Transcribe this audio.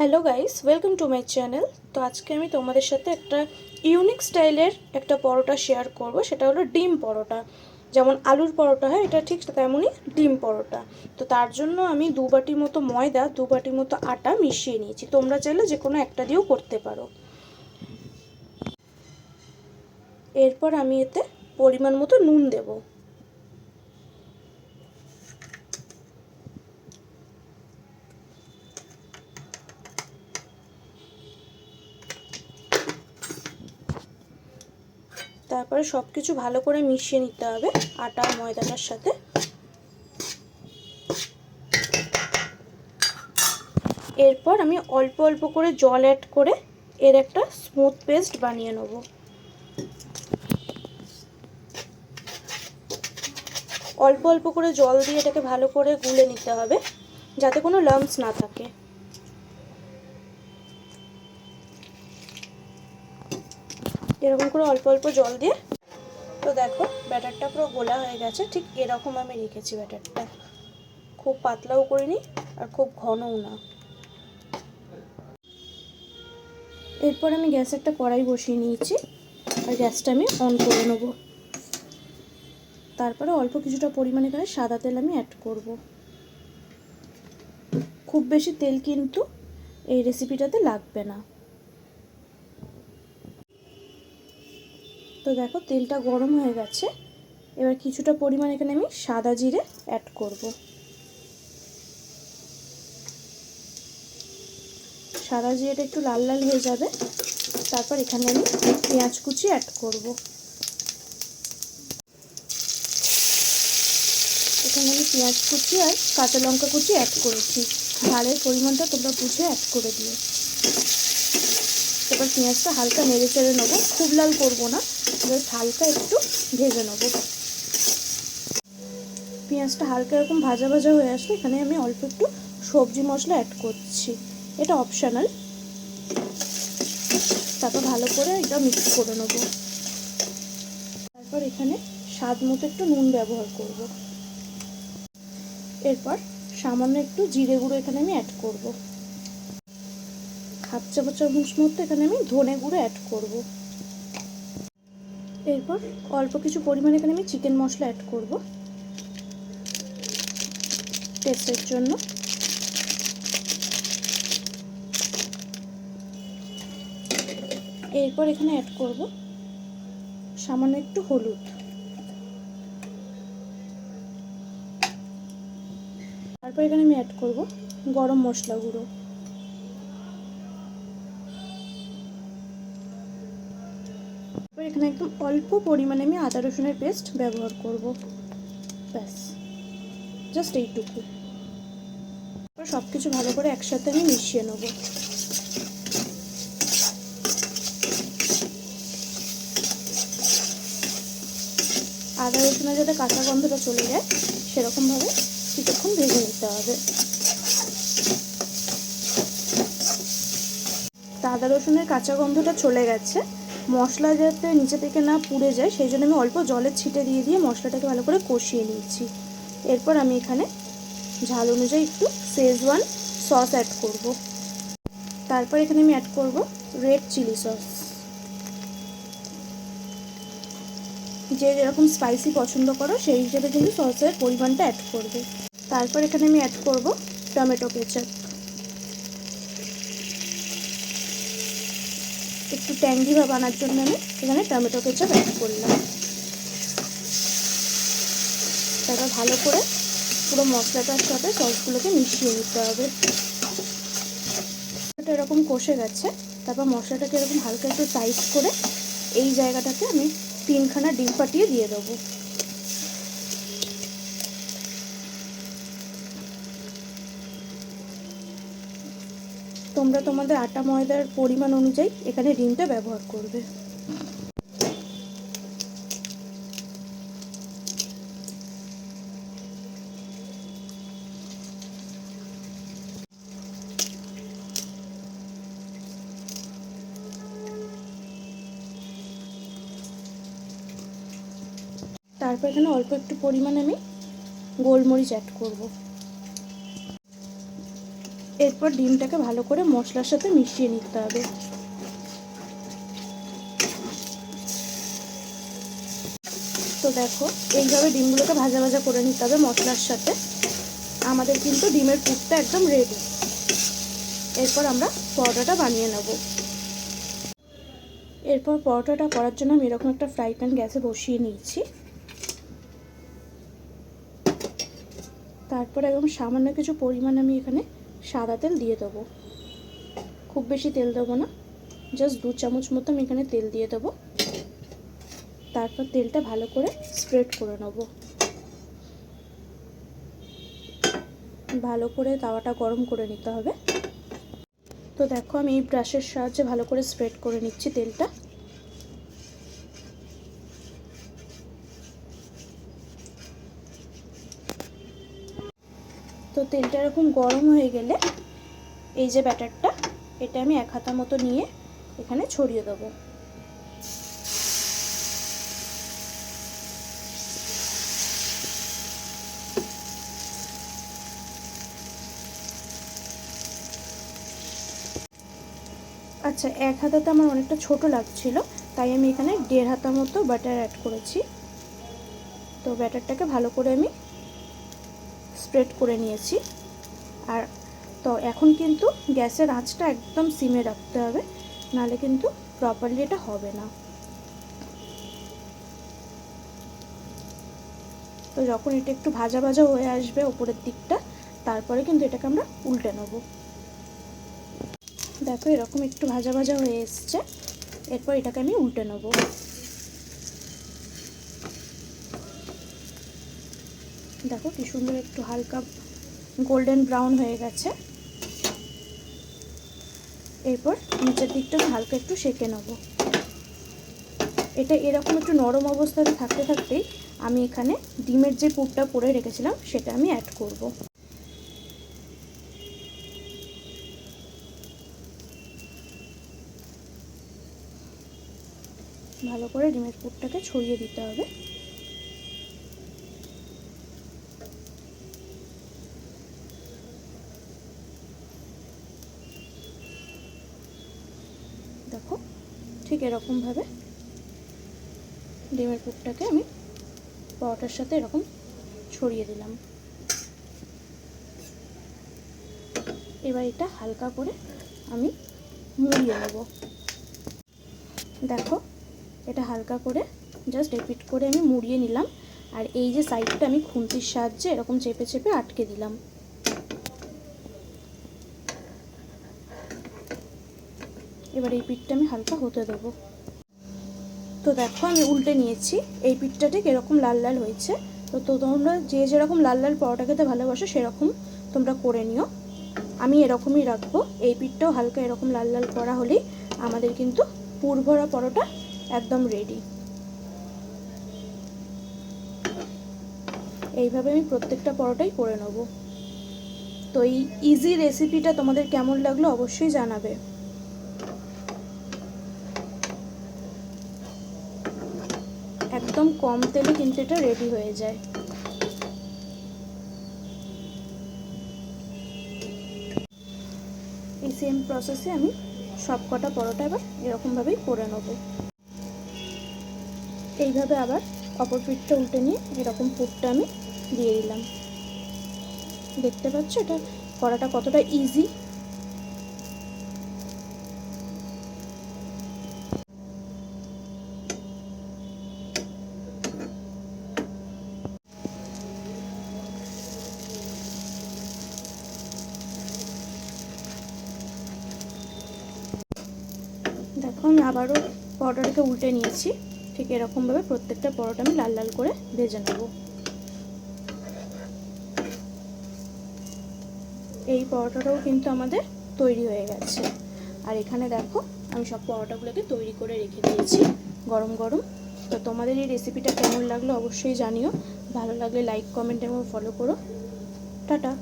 Hello guys, welcome to my channel. তো আজকে আমি তোমাদের সাথে একটা ইউনিক স্টাইলের একটা পরোটা শেয়ার করব, সেটা হলো ডিম পরোটা। যেমন আলুর পরোটা হয়, এটা ঠিক তেমনই ডিম পরোটা। তো তার জন্য আমি দু বাটি মতো ময়দা, দু বাটি মতো আটা মিশিয়ে নিয়েছি। তোমরা চাইলে যে কোনো একটা দিয়েও করতে পারো। এরপর আমি এতে পরিমাণ মতো নুন দেবো। তারপরে সব কিছু ভালো করে মিশিয়ে নিতে হবে আটা, ময়দাটার সাথে। এরপর আমি অল্প অল্প করে জল অ্যাড করে এর একটা স্মুথ পেস্ট বানিয়ে নেব। অল্প অল্প করে জল দিয়ে এটাকে ভালো করে গুলে নিতে হবে, যাতে কোনো লাম্পস না থাকে। এরকম করে অল্প অল্প জল দিয়ে, তো দেখো ব্যাটারটা পুরো গোলা হয়ে গেছে, ঠিক এরকম আমি রেখেছি ব্যাটারটা। খুব পাতলাও করিনি আর খুব ঘনও না। এরপর আমি গ্যাসে একটা কড়াই বসিয়ে নিয়েছি আর গ্যাসটা আমি অন করে নেব। তারপরে অল্প কিছুটা পরিমাণে এখানে সাদা তেল আমি অ্যাড করব। খুব বেশি তেল কিন্তু এই রেসিপিটাতে লাগবে না। তো দেখো, তেলটা গরম হয়ে গেছে। এবার কিছুটা পরিমাণ এখানে আমি সাদা জিরে অ্যাড করব। সাদা জিরেটা একটু লাল লাল হয়ে যাবে। তারপর এখানে আমি পেঁয়াজ কুচি অ্যাড করব। এখানে আমি পেঁয়াজ কুচি আর কাঁচা লঙ্কা কুচি অ্যাড করেছি। ঝালের পরিমাণটা তোমরা বুঝে অ্যাড করে দিও। এবার পেঁয়াজটা হালকা নেড়ে চেড়ে নেব। খুব লাল করব না। এবার হালকা একটু ভেজে নেব। পেঁয়াজটা হালকা এরকম ভাজা ভাজা হয়ে আসলে এখানে আমি অল্প একটু সবজি মশলা অ্যাড করছি। এটা অপশানাল তারপর ভালো করে এটা মিক্স করে নেব। তারপর এখানে স্বাদ মতো একটু নুন ব্যবহার করব। এরপর সামান্য একটু জিরে গুঁড়ো এখানে আমি অ্যাড করব। হাফ চামচ চামচ মতো এখানে আমি ধনে গুঁড়ো অ্যাড করব। এরপর অল্প কিছু পরিমাণ এখানে আমি চিকেন মশলা অ্যাড করব। টেস্টের জন্য। এরপর এখানে অ্যাড করব সামান্য একটু হলুদ। তারপর এখানে আমি অ্যাড করব গরম মশলা গুঁড়ো। এখানে একদম অল্প পরিমাণে আমি আদা রসুনের পেস্ট ব্যবহার করব। ব্যাস জাস্ট এইটুকু। সব কিছু ভালো করে একসাথে আমি মিশিয়ে নেব। আদা রসুনের যাতে কাঁচা গন্ধটা চলে যায়, সেরকমভাবে কিছুক্ষণ ভেজে নিতে হবে। আদা রসুনের কাঁচা গন্ধটা চলে গেছে। মশলা যাতে নিচে থেকে না পুড়ে যায়, সেই জন্য আমি অল্প জলের ছিটে দিয়ে দিয়ে মশলাটাকে ভালো করে কষিয়ে নিয়েছি এরপর আমি এখানে ঝাল অনুযায়ী একটু শেজওয়ান সস অ্যাড করব। তারপর এখানে আমি অ্যাড করব রেড চিলি সস যে যেরকম স্পাইসি পছন্দ করো, সেই হিসেবে কিন্তু সসের পরিমাণটা অ্যাড করবে। তারপর এখানে আমি অ্যাড করব টমেটো কেচাপ একটু ট্যাঙ্গি ভাব আনার জন্য আমি এখানে টমেটো কেচাপ অ্যাড করলাম। তারপর ভালো করে পুরো মশলাটার সাথে সসগুলোকে মিশিয়ে নিতে হবে। এরকম কষে গেছে, তারপর মশলাটাকে এরকম হালকা একটু টাইট করে এই জায়গাটাতে আমি তিনখানা ডিম ফাটিয়ে দিয়ে দেবো। তোমরা তোমাদের আটা ময়দার পরিমাণ অনুযায়ী এখানে ডিমটা ব্যবহার করবে। তারপর এখানে অল্প একটু পরিমাণ আমি গোলমরিচ অ্যাড করব। এরপর ডিমটাকে ভালো করে মশলার সাথে মিশিয়ে নিতে হবে। তো দেখো, এইভাবে ডিমগুলোকে ভাজা ভাজা করে নিতে হবে মশলার সাথে। আমাদের কিন্তু ডিমের পুরটা একদম রেডি এরপর আমরা পরোটাটা বানিয়ে নেব। এরপর পরোটাটা করার জন্য আমি এরকম একটা ফ্রাই প্যান গ্যাসে বসিয়ে নিয়েছি। তারপর একদম সামান্য কিছু পরিমাণ আমি এখানে সাদা তেল দিয়ে দেবো। খুব বেশি তেল দেবো না। জাস্ট দু চামচ মতো আমি এখানে তেল দিয়ে দেবো। তারপর তেলটা ভালো করে স্প্রেড করে নেব। ভালো করে তাওয়াটা গরম করে নিতে হবে। তো দেখো আমি এই ব্রাশের সাহায্যে ভালো করে স্প্রেড করে নিচ্ছি তেলটা। তেলটা এরকম গরম হয়ে গেলে এই যে ব্যাটারটা, এটা আমি এক হাতা মতো নিয়ে এখানে ছড়িয়ে দেবো। আচ্ছা এক হাতাতে আমার অনেকটা ছোট লাগছিল, তাই আমি এখানে দেড় হাতা মতো ব্যাটার অ্যাড করেছি। তো ব্যাটারটাকে ভালো করে আমি স্প্রেড করে নিয়েছি। আর তো এখন কিন্তু গ্যাসের আঁচটা একদম সিমে রাখতে হবে, নাহলে কিন্তু প্রপারলি এটা হবে না। তো যখন এটা একটু ভাজা ভাজা হয়ে আসবে ওপরের দিকটা, তারপরে কিন্তু এটাকে আমরা উল্টে নেব। দেখো এরকম একটু ভাজা ভাজা হয়ে এসছে, এরপর এটাকে আমি উল্টে নেব। দেখো কি সুন্দর একটু হালকা গোল্ডেন ব্রাউন হয়ে গেছে। এরপর নিচের দিকটা হালকা একটু সেকে নেব। এটা এরকম একটু নরম অবস্থাতে থাকতে থাকতেই আমি এখানে ডিমের যে পুরটা পরে রেখেছিলাম, সেটা আমি অ্যাড করব। ভালো করে ডিমের পুরটাকে ছড়িয়ে দিতে হবে দেখো ঠিক এরকমভাবে ডিমের পুরটাকে আমি পরোটার সাথে এরকম ছড়িয়ে দিলাম। এবার এটা হালকা করে আমি মুড়িয়ে নেব। দেখো, এটা হালকা করে জাস্ট রিপিট করে আমি মুড়িয়ে নিলাম। আর এই যে সাইডটা আমি খুন্তির সাহায্যে এরকম চেপে চেপে আটকে দিলাম। এবার এই পিঠটা আমি হালকা হতে দেবো। তো দেখো আমি উল্টে নিয়েছি। এই পিঠটা ঠিক এরকম লাল লাল হয়েছে। তো তো তোমরা যে যেরকম লাল লাল পরোটা খেতে ভালোবাসো, সেরকম তোমরা করে নিও। আমি এরকমই রাখব। এই পিঠটাও হালকা এরকম লাল লাল করা হলেই আমাদের কিন্তু পুরভরা পরোটা একদম রেডি এইভাবে আমি প্রত্যেকটা পরোটাই করে নেব। তো এই ইজি রেসিপিটা তোমাদের কেমন লাগল অবশ্যই জানাবে। একদম কম তেলে কিন্তু এটা রেডি হয়ে যায়। এই সেম প্রসেসে আমি সব কটা পরোটা এবার এরকমভাবেই করে নেব। এইভাবে আবার অপর পিঠটা উল্টে নিয়ে এরকম পুরটা আমি দিয়ে দিলাম। দেখতে পাচ্ছ এটা করাটা কতটা ইজি আমি আবারও পরোটাটাকে উল্টে নিয়েছি। ঠিক এরকমভাবে প্রত্যেকটা পরোটা আমি লাল লাল করে ভেজে নেব। এই পরোটাটাও কিন্তু আমাদের তৈরি হয়ে গেছে। আর এখানে দেখো, আমি সব পরোটাগুলোকে তৈরি করে রেখে দিয়েছি গরম গরম। তো তোমাদের এই রেসিপিটা কেমন লাগল অবশ্যই জানিও। ভালো লাগলে লাইক কমেন্ট এবং ফলো করো। টাটা।